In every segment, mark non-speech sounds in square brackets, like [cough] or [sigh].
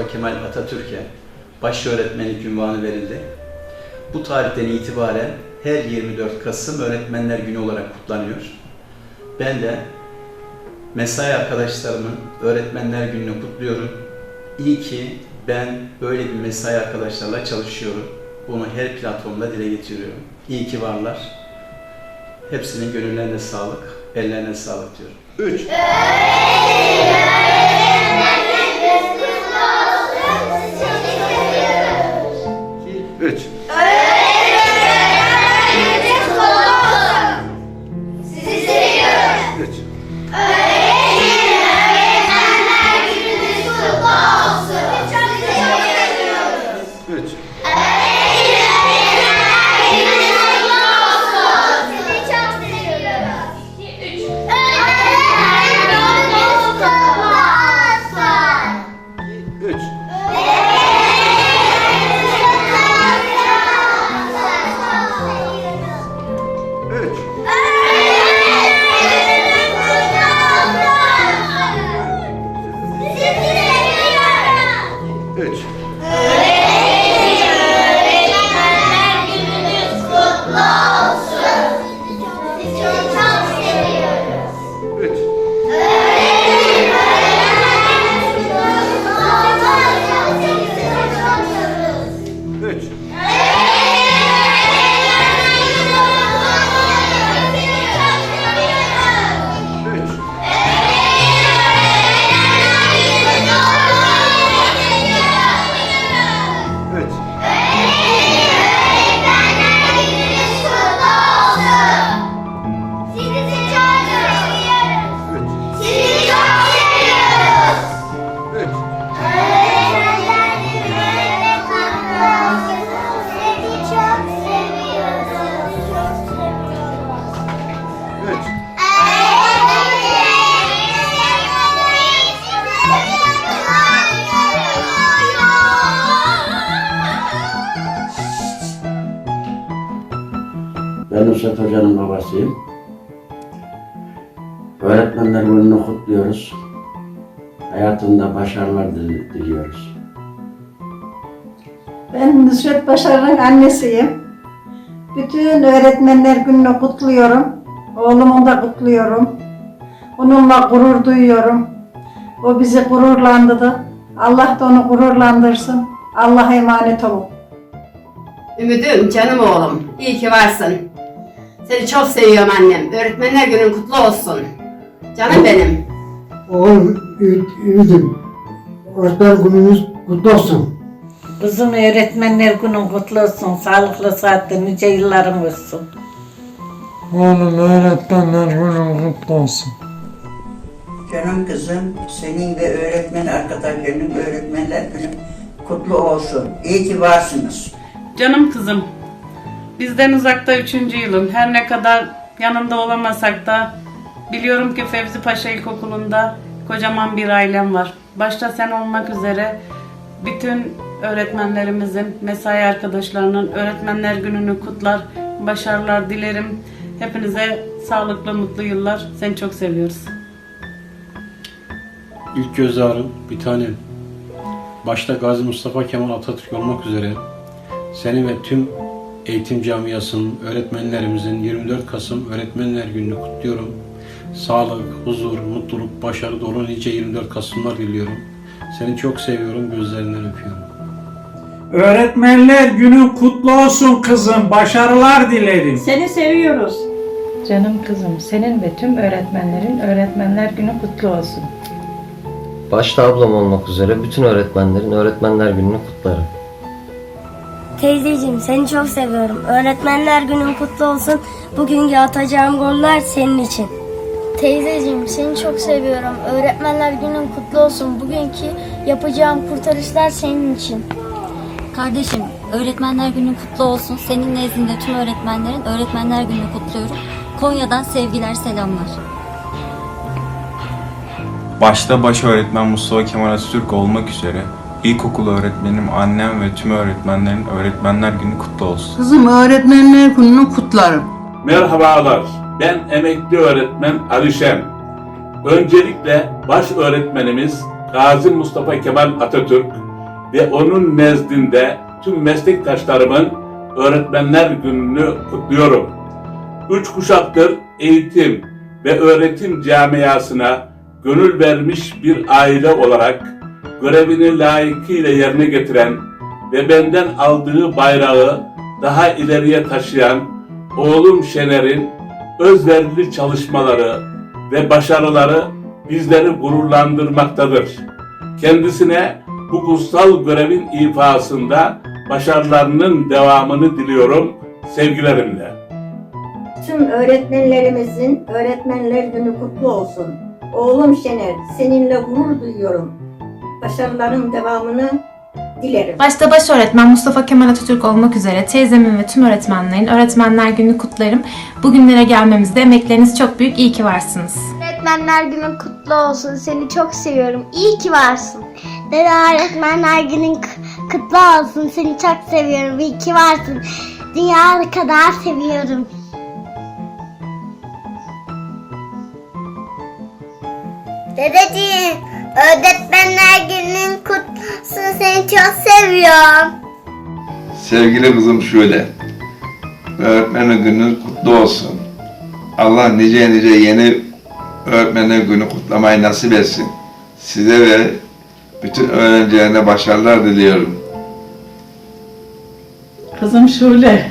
Mustafa Kemal Atatürk'e baş öğretmenlik ünvanı verildi. Bu tarihten itibaren her 24 Kasım Öğretmenler Günü olarak kutlanıyor. Ben de mesai arkadaşlarımın Öğretmenler Günü'nü kutluyorum. İyi ki ben böyle bir mesai arkadaşlarla çalışıyorum. Bunu her platformda dile getiriyorum. İyi ki varlar. Hepsinin gönüllerine sağlık, ellerine sağlık diyorum. 3. Hayatında başarılar dil- diliyoruz. Ben Nusret Başar'ın annesiyim. Bütün öğretmenler gününü kutluyorum. Oğlumu da kutluyorum. Onunla gurur duyuyorum. O bizi gururlandırdı. Allah da onu gururlandırsın. Allah'a emanet olun. Ümidüm, canım oğlum. İyi ki varsın. Seni çok seviyorum annem. Öğretmenler günün kutlu olsun. Canım benim. Oğlum Ü- Ümidim, öğretmen gününüz kutlu olsun. Kızım öğretmenler günün kutlu olsun. Sağlıklı saatte nice yılların olsun. Oğlum öğretmenler günün kutlu olsun. Canım kızım, senin ve öğretmen arkadaşlarının öğretmenler günü kutlu olsun. İyi ki varsınız. Canım kızım, bizden uzakta üçüncü yılım. Her ne kadar yanında olamasak da biliyorum ki Fevzi Paşa İlkokulu'nda kocaman bir ailem var. Başta sen olmak üzere bütün öğretmenlerimizin, mesai arkadaşlarının öğretmenler gününü kutlar, başarılar dilerim. Hepinize sağlıklı, mutlu yıllar. Seni çok seviyoruz. İlk göz ağrım bir tanem. Başta Gazi Mustafa Kemal Atatürk olmak üzere seni ve tüm eğitim camiasının, öğretmenlerimizin 24 Kasım Öğretmenler Günü'nü kutluyorum. Sağlık, huzur, mutluluk, başarı dolu nice 24 Kasımlar diliyorum. Seni çok seviyorum, gözlerinden öpüyorum. Öğretmenler günün kutlu olsun kızım. Başarılar dilerim. Seni seviyoruz. Canım kızım, senin ve tüm öğretmenlerin Öğretmenler Günü kutlu olsun. Başta ablam olmak üzere bütün öğretmenlerin Öğretmenler Günü'nü kutlarım. Teyzeciğim seni çok seviyorum. Öğretmenler günün kutlu olsun. Bugünkü atacağım goller senin için. Teyzeciğim seni çok seviyorum. Öğretmenler günün kutlu olsun. Bugünkü yapacağım kurtarışlar senin için. Kardeşim, Öğretmenler Günü kutlu olsun. Senin nezdinde tüm öğretmenlerin Öğretmenler Günü'nü kutluyorum. Konya'dan sevgiler, selamlar. Başta baş öğretmen Mustafa Kemal Atatürk olmak üzere ilkokul öğretmenim, annem ve tüm öğretmenlerin Öğretmenler Günü kutlu olsun. Kızım öğretmenler gününü kutlarım. Merhabalar, ben emekli öğretmen Alişen. Öncelikle baş öğretmenimiz Gazi Mustafa Kemal Atatürk ve onun nezdinde tüm meslektaşlarımın Öğretmenler Günü'nü kutluyorum. Üç kuşaktır eğitim ve öğretim camiasına gönül vermiş bir aile olarak görevini layıkıyla yerine getiren ve benden aldığı bayrağı daha ileriye taşıyan oğlum Şener'in özverili çalışmaları ve başarıları bizleri gururlandırmaktadır. Kendisine bu kutsal görevin ifasında başarılarının devamını diliyorum sevgilerimle. Tüm öğretmenlerimizin Öğretmenler Günü kutlu olsun. Oğlum Şener, seninle gurur duyuyorum. Başarıların devamını dilerim. Başta baş öğretmen Mustafa Kemal Atatürk olmak üzere teyzemin ve tüm öğretmenlerin Öğretmenler Günü kutlarım. Bugünlere gelmemizde emekleriniz çok büyük. İyi ki varsınız. Öğretmenler Günün kutlu olsun. Seni çok seviyorum. İyi ki varsın. Dede Öğretmenler Günün kutlu olsun. Seni çok seviyorum. İyi ki varsın. Dünya kadar seviyorum. Dedeciğim, Öğretmenler Günün kutlu olsun. Seni çok seviyorum. Sevgili kızım şöyle, Öğretmenler Günü kutlu olsun. Allah nice nice yeni Öğretmenler Günü kutlamayı nasip etsin. Size ve bütün öğrencilerine başarılar diliyorum. Kızım Şule,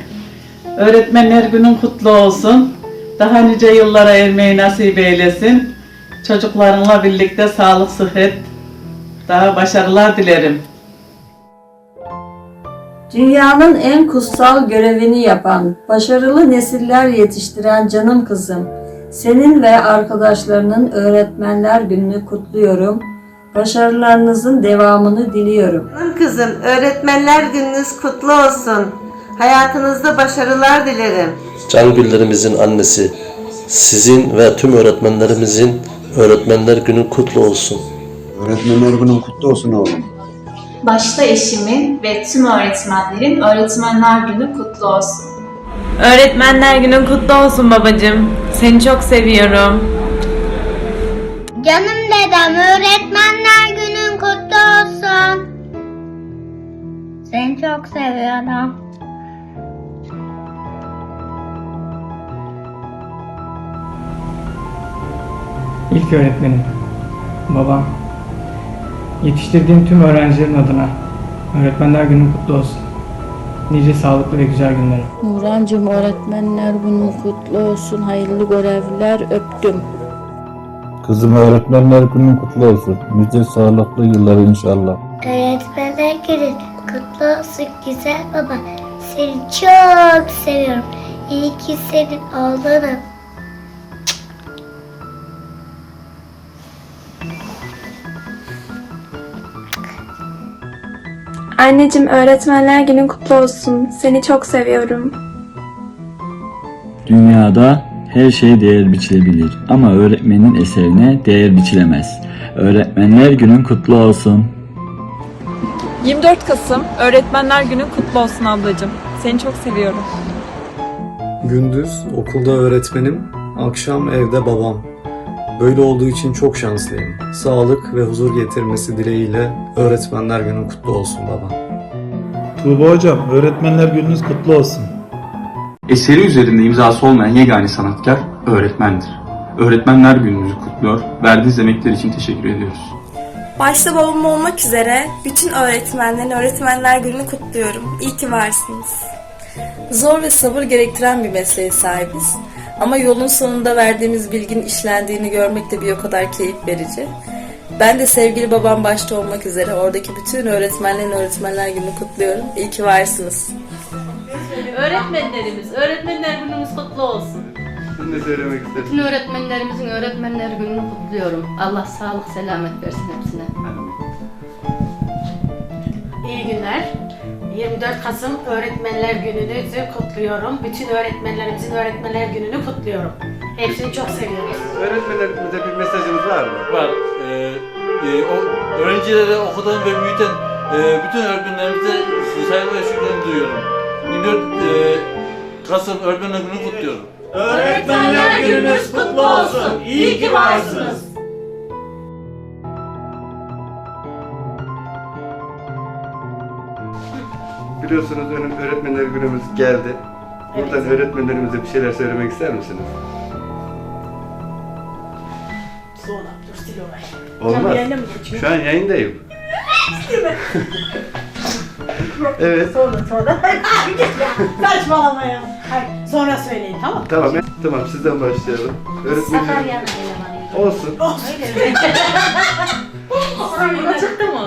öğretmenler günün kutlu olsun. Daha nice yıllara ermeyi nasip eylesin. Çocuklarınla birlikte sağlık, sıhhat, daha başarılar dilerim. Dünyanın en kutsal görevini yapan, başarılı nesiller yetiştiren canım kızım, senin ve arkadaşlarının Öğretmenler Günü'nü kutluyorum. Başarılarınızın devamını diliyorum. Kızım öğretmenler gününüz kutlu olsun. Hayatınızda başarılar dilerim. Can Güllerimizin annesi, sizin ve tüm öğretmenlerimizin Öğretmenler Günü kutlu olsun. Öğretmenler günün kutlu olsun oğlum. Başta eşimin ve tüm öğretmenlerin Öğretmenler Günü kutlu olsun. Öğretmenler Günün kutlu olsun babacığım. Seni çok seviyorum. Canım dedem öğretmenler günün kutlu olsun. Seni çok seviyorum. İlk öğretmenim, babam, yetiştirdiğim tüm öğrencilerin adına Öğretmenler Günü kutlu olsun. Nice sağlıklı ve güzel günler. Nurancığım öğretmenler günün kutlu olsun. Hayırlı görevler öptüm. Kızım öğretmenler günün kutlu olsun. Nice sağlıklı yıllar inşallah. Öğretmenler günün kutlu olsun güzel baba. Seni çok seviyorum. İyi ki senin oğlunum. Anneciğim öğretmenler günün kutlu olsun. Seni çok seviyorum. Dünyada her şey değer biçilebilir ama öğretmenin eserine değer biçilemez. Öğretmenler günün kutlu olsun. 24 Kasım Öğretmenler Günü kutlu olsun ablacığım. Seni çok seviyorum. Gündüz okulda öğretmenim, akşam evde babam. Böyle olduğu için çok şanslıyım. Sağlık ve huzur getirmesi dileğiyle Öğretmenler Günü kutlu olsun baba. Tuğba Hocam, öğretmenler gününüz kutlu olsun. Eseri üzerinde imzası olmayan yegane sanatkar öğretmendir. Öğretmenler Gününüzü kutluyor, verdiğiniz emekler için teşekkür ediyoruz. Başta babam olmak üzere bütün öğretmenlerin Öğretmenler Günü'nü kutluyorum. İyi ki varsınız. Zor ve sabır gerektiren bir mesleğe sahibiz. Ama yolun sonunda verdiğimiz bilginin işlendiğini görmek de bir o kadar keyif verici. Ben de sevgili babam başta olmak üzere oradaki bütün öğretmenlerin Öğretmenler Günü'nü kutluyorum. İyi ki varsınız. Öğretmenlerimiz, öğretmenler günümüz kutlu olsun. Bütün öğretmenlerimizin Öğretmenler Günü'nü kutluyorum. Allah sağlık, selamet versin hepsine. İyi günler. 24 Kasım Öğretmenler Günü'nüzü kutluyorum. Bütün öğretmenlerimizin Öğretmenler Günü'nü kutluyorum. Hepsini çok seviyoruz. Öğretmenlerimize bir mesajınız var mı? Var. Ee, e, o, öğrencilere okutan ve büyüten e, bütün öğretmenlerimize saygı ve şükranı duyuyorum. 24 e, Kasım Öğretmenler Günü kutluyorum. Öğretmenler Gününüz kutlu olsun. İyi ki varsınız. Biliyorsunuz önüm öğretmenler günümüz geldi. Buradan öğretmenlerimize bir şeyler söylemek ister misiniz? Sonra dur sil orayı. Olmaz. Mı geçiyor? Şu an yayındayım. Değil mi? Evet. Sonra sonra. [laughs] Saçmalama ya. Hayır, sonra söyleyin tamam mı? Tamam, tamam sizden başlayalım. Öğretmenim Sakarya'nın elemanıyım. olsun. Öyle mi? [laughs] Sonra çıktı mı?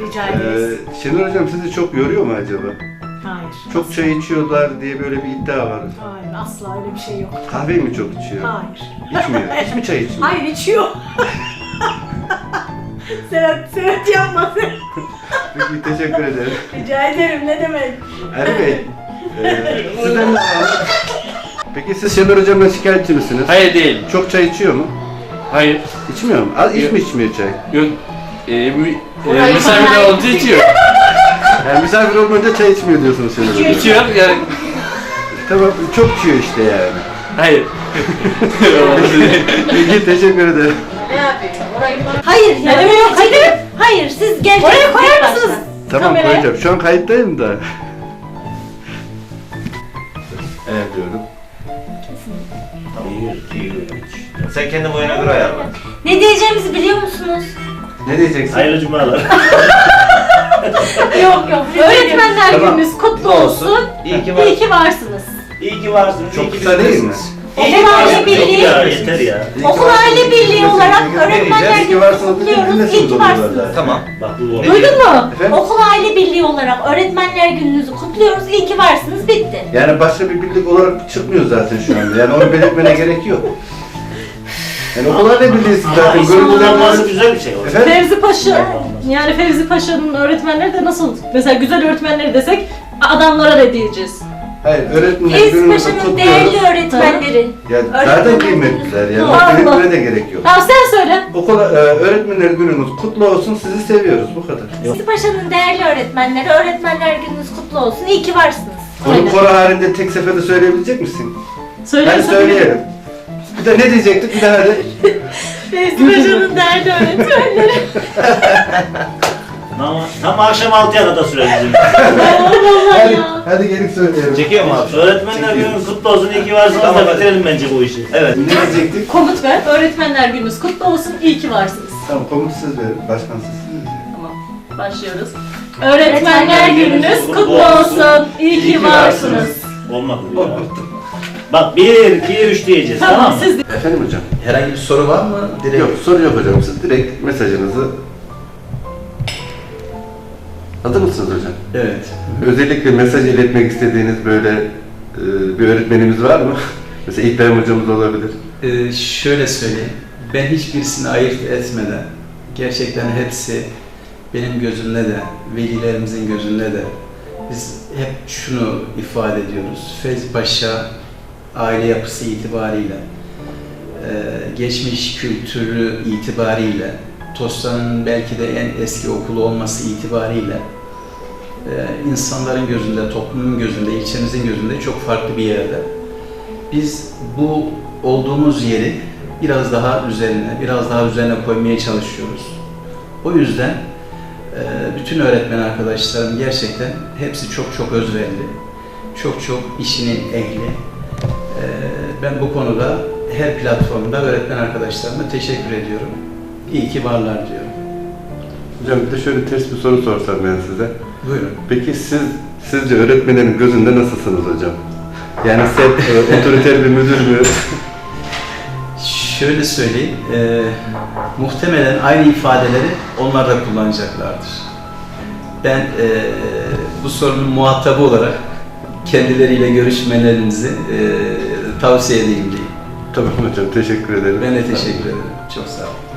Rica ederiz. Ee, Şenol Hocam sizi çok yoruyor mu acaba? Hayır. Çok çay içiyorlar diye böyle bir iddia var. Hayır asla öyle bir şey yok. Kahve mi çok içiyor? Hayır. İçmiyor. [laughs] Hiç mi çay içmiyor? Hayır içiyor. [laughs] Serhat, Serhat yapma sen. Peki teşekkür ederim. Rica ederim ne demek. Ali Bey, e, sizden de alalım. Peki siz Şenol Hocam'la şikayetçi misiniz? Hayır değil. Çok çay içiyor mu? Hayır. İçmiyor mu? Az iç mi içmiyor çay? Yok. E, mi, e, misafirler olunca içiyor. [laughs] Yani misafir olmayınca çay içmiyor diyorsunuz Şenol Hocam. İçiyor yani. Tamam, çok içiyor işte yani. Hayır. [laughs] Peki teşekkür ederim. Hayır ya. Ne demek yok hayır. Hayır siz gel. Oraya koyar mısınız? Tamam Kameraya. koyacağım. Şu an kayıttayım da. Evet diyorum. Sen kendi boyuna göre ayarla. Ne diyeceğimizi biliyor musunuz? Ne diyeceksin? Hayırlı cumalar. [laughs] Yok yok. Öğretmenler Tamam. gününüz kutlu olsun. İyi ki var. İyi ki varsınız. İyi ki varsınız. Çok iyi ki kısa değil mi? Okul İyi ki aile varsınız. birliği. Yok ya, yeter ya. Okul aile birliği olarak öğretmenler İyi ki varsınız. kutluyoruz. İyi ki varsınız. Tamam. Bak bu oldu. Duydun mu? Efendim? Okul aile birliği olarak öğretmenler gününüzü kutluyoruz. İyi ki varsınız. Bitti. Yani başka bir birlik olarak çıkmıyor zaten şu anda. Yani onu belirtmene gerek yok. Yani okullar ne birliğisin zaten. Olması güzel bir şey. o. Efendim? Fevzi Paşa, yani Fevzi Paşa'nın öğretmenleri de nasıl, mesela güzel öğretmenleri desek adamlara da diyeceğiz. Hayır, öğretmenler günümüzü Paşa'nın kutluyoruz. değerli öğretmenleri. Ya zaten kıymetliler yani. Allah. Belirtmene de gerek yok. Tamam sen söyle. Okula, e, öğretmenler gününüz kutlu olsun, sizi seviyoruz. Bu kadar. Fevzi Paşa'nın değerli öğretmenleri, öğretmenler gününüz kutlu olsun. İyi ki varsınız. Bunu koro halinde tek seferde söyleyebilecek misin? Söyle, Hadi söyleyelim. Bir de ne diyecektik bir daha hadi. Fevzi Paşa'nın değerli öğretmenleri. Ama tam akşam 6'ya kadar sürer bizim. [laughs] hadi, hadi gelin söyleyelim. Çekiyor mu abi? Öğretmenler günün kutlu olsun. iyi ki varsınız da bitirelim bence bu işi. Evet. Ne diyecektik? Komut ver, öğretmenler gününüz kutlu olsun, iyi ki varsınız. Tamam komut siz verin. Başkan siz. Tamam, başlıyoruz. Öğretmenler gününüz kutlu olsun, iyi ki varsınız. Olmadı ya. Bak 1, 2, 3 diyeceğiz tamam, Tamam, mı? siz de. Efendim hocam? Herhangi bir soru var mı? Direkt Yok soru yok hocam. Siz direkt mesajınızı Hazır mısınız hocam? Evet. Özellikle mesaj iletmek istediğiniz böyle e, bir öğretmenimiz var mı? [laughs] Mesela İbrahim hocamız olabilir. Ee, şöyle söyleyeyim. Ben hiçbirisini ayırt etmeden gerçekten hepsi benim gözümde de, velilerimizin gözünde de biz hep şunu ifade ediyoruz. Fevzi Paşa aile yapısı itibariyle, e, geçmiş kültürü itibariyle, Toslan'ın belki de en eski okulu olması itibariyle e, insanların gözünde, toplumun gözünde, ilçemizin gözünde çok farklı bir yerde. Biz bu olduğumuz yeri biraz daha üzerine, biraz daha üzerine koymaya çalışıyoruz. O yüzden e, bütün öğretmen arkadaşlarım gerçekten hepsi çok çok özverili, çok çok işinin ehli. Ben bu konuda her platformda öğretmen arkadaşlarıma teşekkür ediyorum. İyi ki varlar diyorum. Hocam bir de şöyle ters bir soru sorsam ben size. Buyurun. Peki siz sizce öğretmenlerin gözünde nasılsınız hocam? Yani sert, e, [laughs] otoriter bir müdür mü? Şöyle söyleyeyim, e, muhtemelen aynı ifadeleri onlar da kullanacaklardır. Ben e, bu sorunun muhatabı olarak kendileriyle görüşmelerinizi e, tavsiye edeyim diyeyim. Tamam hocam teşekkür ederim. Ben de teşekkür ederim. Çok sağ olun.